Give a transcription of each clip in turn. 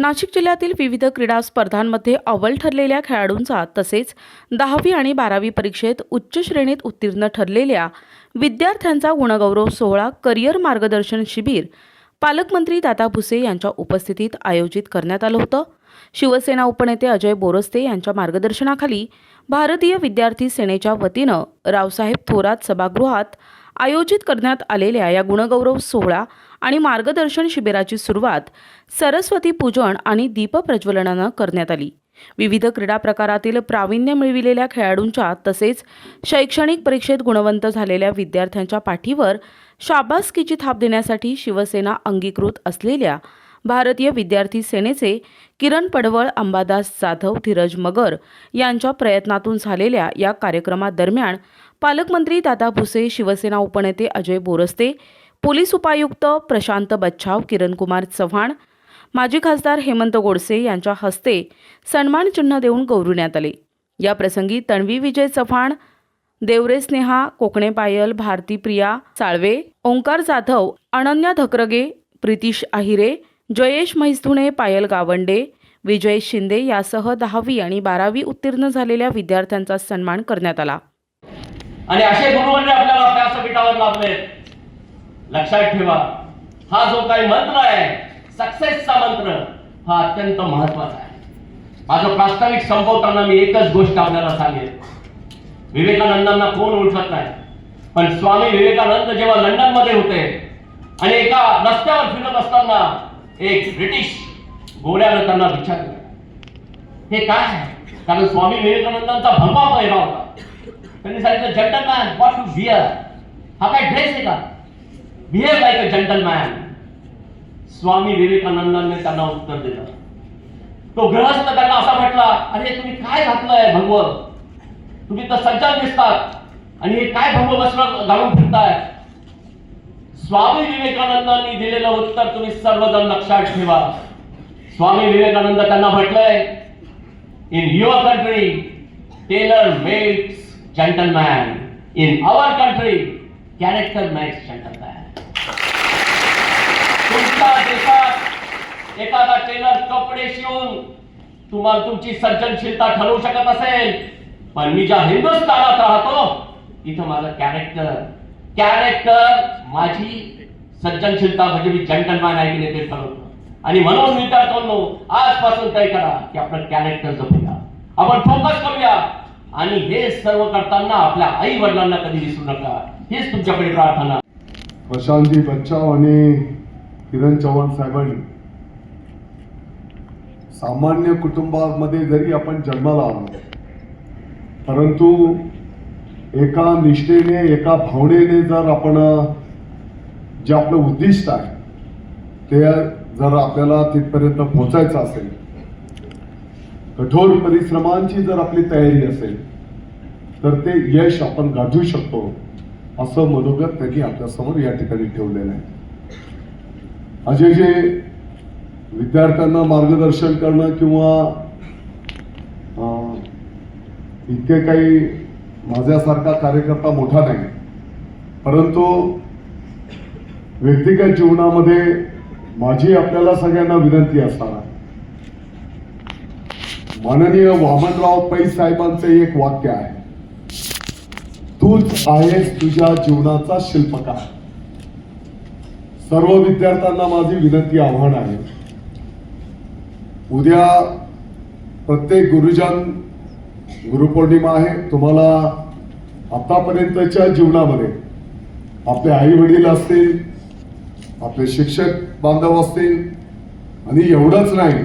नाशिक जिल्ह्यातील विविध क्रीडा स्पर्धांमध्ये अव्वल ठरलेल्या खेळाडूंचा तसेच दहावी आणि बारावी परीक्षेत उच्च श्रेणीत उत्तीर्ण ठरलेल्या विद्यार्थ्यांचा गुणगौरव सोहळा करिअर मार्गदर्शन शिबिर पालकमंत्री दादा भुसे यांच्या उपस्थितीत आयोजित करण्यात आलं होतं. शिवसेना उपनेते अजय बोरस्ते यांच्या मार्गदर्शनाखाली भारतीय विद्यार्थी सेनेच्या वतीनं रावसाहेब थोरात सभागृहात आयोजित करण्यात आलेल्या या गुणगौरव सोहळा आणि मार्गदर्शन शिबिराची सुरुवात सरस्वती पूजन आणि दीपप्रज्वलनानं करण्यात आली. विविध क्रीडा प्रकारातील प्रावीण्य मिळविलेल्या खेळाडूंच्या तसेच शैक्षणिक परीक्षेत गुणवंत झालेल्या विद्यार्थ्यांच्या पाठीवर शाबासकीची थाप देण्यासाठी शिवसेना अंगीकृत असलेल्या भारतीय विद्यार्थी सेनेचे किरण पडवळ अंबादास जाधव धीरज मगर यांच्या प्रयत्नातून झालेल्या या कार्यक्रमादरम्यान पालकमंत्री दादा भुसे शिवसेना उपनेते अजय बोरस्ते पोलीस उपायुक्त प्रशांत बच्छाव किरणकुमार चव्हाण माजी खासदार हेमंत गोडसे यांच्या हस्ते सन्मान चिन्ह देऊन गौरवण्यात आले. या प्रसंगी तणवी विजय चव्हाण देवरे स्नेहा कोकणे पायल भारती प्रिया साळवे ओंकार जाधव अनन्या धक्रगे प्रितीश आहिरे जयेश म्हैसधुणे पायल गावंडे विजय शिंदे यासह दहावी आणि बारावी उत्तीर्ण झालेल्या विद्यार्थ्यांचा सन्मान करण्यात आला. आणि असे गुरुवंडे आपल्याला व्यासपीठावर लाभले लक्षात ठेवा हा जो काही मंत्र आहे सक्सेसचा मंत्र हा अत्यंत महत्त्वाचा आहे. माझं प्रास्ताविक संपवताना मी एकच गोष्ट आपल्याला सांगेन. विवेकानंदांना कोण ओळखत नाही पण स्वामी विवेकानंद जेव्हा लंडनमध्ये होते आणि एका रस्त्यावर फिरत असताना एक ब्रिटिश गोड्यानं त्यांना विचारलं. हे काय आहे? कारण स्वामी विवेकानंदांचा भगवा पहिला होता. त्यांनी सांगितलं जंटलमॅन वॉट टू बिअर हा काय ड्रेस आहे का? Behave like a gentleman Swami विवेकानंदांनी त्यांना उत्तर दिलं. तो गृहस्थ त्यांना असा म्हटला अरे तुम्ही काय घातलंय भगव? तुम्ही तर सज्जन दिसतात. आणि हे काय भगव वस्त्र घालून फिरताय? स्वामी विवेकानंदांनी दिलेलं उत्तर तुम्ही सर्वजण लक्षात ठेवा. स्वामी विवेकानंद त्यांना म्हटलंय in your country tailor made gentleman. In our country, character makes gentleman. तुमच्या देशात एखादा टेलर कपडे शिवून तुम्हाला तुमची सर्जनशीलता ठरवू शकत असेल पण मी ज्या हिंदुस्थानात राहतो तिथं माझं कॅरेक्टर कॅरेक्टर माझी सज्जनशीलता म्हणजे मी जंटलमॅन आहे की नाही ते ठरवतो आणि म्हणून मी त्या आजपासून काय करा की आपलं कॅरेक्टर जपूया आपण फोकस करूया आणि हे सर्व करताना आपल्या आई वडिलांना कधी विसरू नका. हेच तुमच्याकडे प्रार्थना. प्रशांतजी बच्चाव आणि किरण चव्हाण साहेबांनी सामान्य कुटुंबामध्ये जरी आपण जन्माला आलो परंतु एका निष्ठेने एका भावनेने जर आपण जे आपलं उद्दिष्ट आहे ते जर आपल्याला तिथपर्यंत पोहोचायचं असेल कठोर परिश्रमांची जर आपली तयारी असेल तर ते यश आपण गाठू शकतो असं मनोगत त्यांनी आपल्यासमोर या ठिकाणी ठेवलेलं आहे. असे जे विद्यार्थ्यांना मार्गदर्शन करणं किंवा अं, इतके काही माझ्यासारखा कार्यकर्ता मोठा नाही परंतु व्यक्तिगत जीवनामध्ये माझी आपल्याला सगळ्यांना विनंती असणार माननीय वामनराव पै साहेबांचं एक वाक्य आहे. तूच आहेस तुझ्या जीवनाचा शिल्पकार. सर्व विद्यार्थ्यांना माझी विनंती आव्हान आहे. उद्या प्रत्येक गुरुजन गुरुपौर्णिमा आहे. तुम्हाला आतापर्यंतच्या जीवनामध्ये आपले आई वडील असतील आपले शिक्षक बांधव असतील आणि एवढंच नाही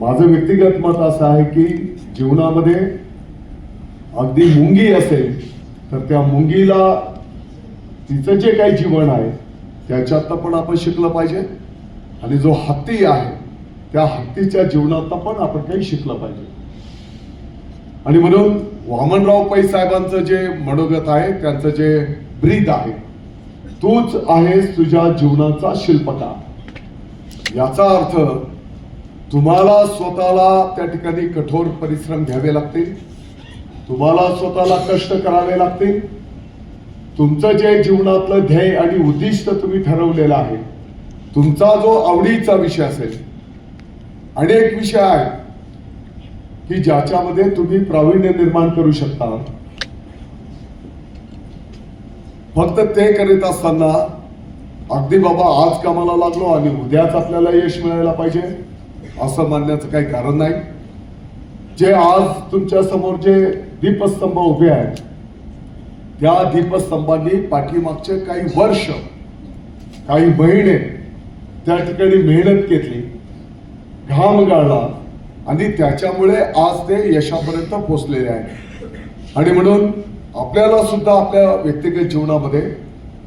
माझं व्यक्तिगत मत असं आहे की जीवनामध्ये अगदी मुंगी असेल तर त्या मुंगीला तिचं जे काही जीवन आहे त्याच्यातनं पण आपण शिकलं पाहिजे. आणि जो हत्ती आहे त्या हत्तीच्या जीवनातनं पण आपण काही शिकलं पाहिजे. आणि म्हणून वामनराव पै साहेबांचं जे मनोगत आहे त्यांचं जे ब्रीद आहे तूच आहेस तुझ्या जीवनाचा शिल्पकार. याचा अर्थ तुम्हाला स्वतःला त्या ठिकाणी कठोर परिश्रम घ्यावे लागतील. तुम्हाला स्वतःला कष्ट करावे लागतील. तुमचं जे जीवनातलं ध्येय आणि उद्दिष्ट तुम्ही ठरवलेलं आहे तुमचा जो आवडीचा विषय असेल अनेक विषय आहे की ज्याच्यामध्ये तुम्ही प्रावीण्य निर्माण करू शकता. फक्त ते करीत असताना अगदी बाबा आज कामाला लागलो आणि उद्याच आपल्याला यश मिळायला पाहिजे. असं मानण्याचं काही कारण नाही. जे आज तुमच्यासमोर जे दीपस्तंभ उभे आहेत त्या दीपस्तंभांनी पाठीमागचे काही वर्ष काही महिने त्या ठिकाणी मेहनत घेतली घाम गाळला आणि त्याच्यामुळे आज ते यशापर्यंत पोहोचलेले आहेत. आणि म्हणून आपल्याला सुद्धा आपल्या व्यक्तिगत जीवनामध्ये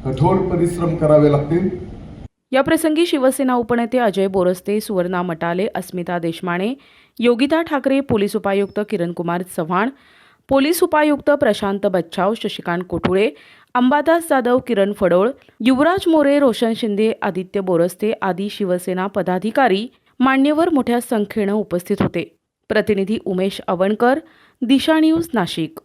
कठोर परिश्रम करावे लागतील. याप्रसंगी शिवसेना उपनेते अजय बोरस्ते सुवर्णा मटाले अस्मिता देशमाने योगिता ठाकरे पोलीस उपायुक्त किरणकुमार चव्हाण पोलीस उपायुक्त प्रशांत बच्छाव शशिकांत कोठुळे अंबादास जाधव किरण फडोळ युवराज मोरे रोशन शिंदे आदित्य बोरस्ते आदी शिवसेना पदाधिकारी मान्यवर मोठ्या संख्येनं उपस्थित होते. प्रतिनिधी उमेश अवणकर दिशा न्यूज नाशिक.